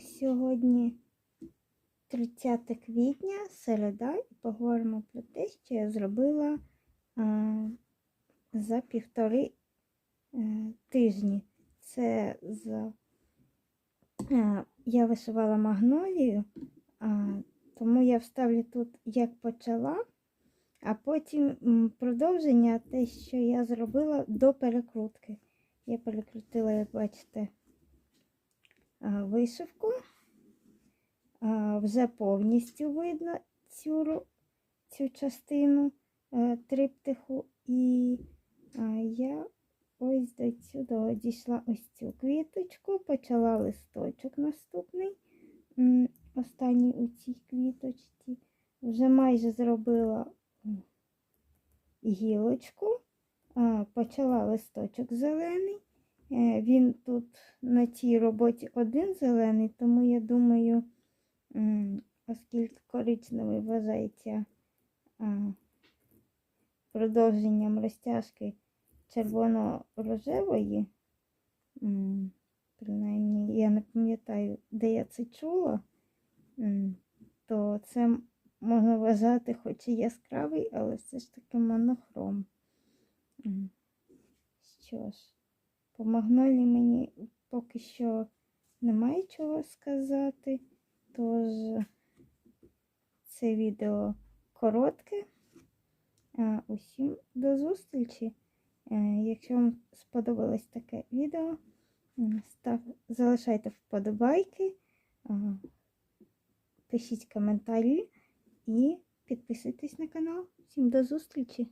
Сьогодні 30 квітня, середа, і поговоримо про те, що я зробила е, за півтори е, тижні. Це за е, я вишивала магнолію, тому я вставлю тут, як почала, а потім продовження те, що я зробила до перекрутки. Я перекрутила, як бачите, вишивку. Вже повністю видно цю, цю частину е, триптиху. І я ось до цього дійшла ось цю квіточку, почала листочок наступний, останній у цій квіточці. Вже майже зробила гілочку, почала листочок зелений. Е, Він тут на цій роботі один зелений, тому я думаю, оскільки коричневий вважається продовженням розтяжки червоно-рожевої, принаймні я не пам'ятаю, де я це чула, то це можна вважати хоч і яскравий, але все ж таки монохром. Що ж, по магнолії мені поки що немає чого сказати, тож це відео коротке. Усім до зустрічі. Е, Якщо вам сподобалось таке відео, став, залишайте вподобайки, пишіть коментарі і підписуйтесь на канал. Всім до зустрічі!